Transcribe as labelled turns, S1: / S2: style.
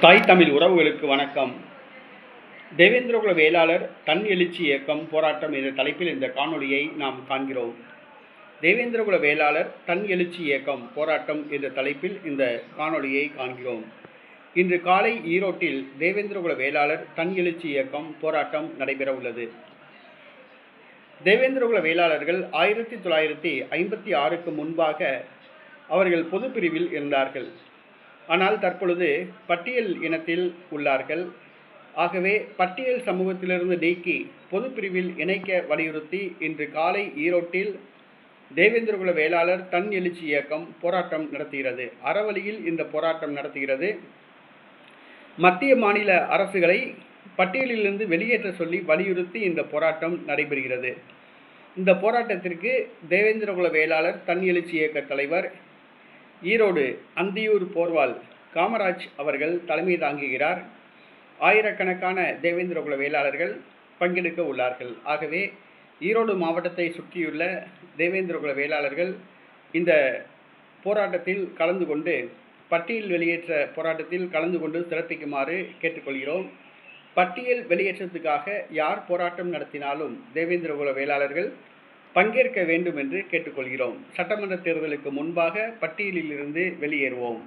S1: தாய் தமிழ் உறவுகளுக்கு வணக்கம். தேவேந்திரகுல வேளாளர் தன் எழுச்சி இயக்கம் போராட்டம் என்ற தலைப்பில் இந்த காணொளியை நாம் காண்கிறோம். தேவேந்திரகுல வேளாளர் தன் எழுச்சி இயக்கம் போராட்டம் என்ற தலைப்பில் இந்த காணொளியை காண்கிறோம். இன்று காலை ஈரோட்டில் தேவேந்திரகுல வேளாளர் தன் எழுச்சி இயக்கம் போராட்டம் நடைபெற உள்ளது. தேவேந்திரகுல வேளாளர்கள் ஆயிரத்தி தொள்ளாயிரத்தி ஐம்பத்தி ஆறுக்கு முன்பாக அவர்கள் பொது பிரிவில் இருந்தார்கள். ஆனால் தற்பொழுது பட்டியல் இனத்தில் உள்ளார்கள். ஆகவே பட்டியல் சமூகத்திலிருந்து நீக்கி பொது பிரிவில் இணைக்க வலியுறுத்தி இன்று காலை ஈரோட்டில் தேவேந்திரகுல வேளாளர் தன் எழுச்சி இயக்கம் போராட்டம் நடத்துகிறது. அறவழியில் இந்த போராட்டம் நடத்துகிறது. மத்திய மாநில அரசுகளை பட்டியலிலிருந்து வெளியேற்ற சொல்லி வலியுறுத்தி இந்த போராட்டம் நடைபெறுகிறது. இந்த போராட்டத்திற்கு தேவேந்திரகுல வேளாளர் தன் எழுச்சி இயக்க தலைவர் ஈரோடு அந்தியூர் போர்வால் காமராஜ் அவர்கள் தலைமை தாங்குகிறார். ஆயிரக்கணக்கான தேவேந்திரகுல வேளாளர்கள் பங்கெடுக்க உள்ளார்கள். ஆகவே ஈரோடு மாவட்டத்தை சுற்றியுள்ள தேவேந்திரகுல வேளாளர்கள் இந்த போராட்டத்தில் கலந்து கொண்டு பட்டியல் வெளியேற்ற போராட்டத்தில் கலந்து கொண்டு சிறப்பிக்குமாறு கேட்டுக்கொள்கிறோம். பட்டியல் வெளியேற்றத்துக்காக யார் போராட்டம் நடத்தினாலும் தேவேந்திரகுல வேளாளர்கள் பங்கேற்க வேண்டும் என்று கேட்டுக்கொள்கிறோம். சட்டமன்ற தேர்தலுக்கு முன்பாக பட்டியலிலிருந்து வெளியேறுவோம்.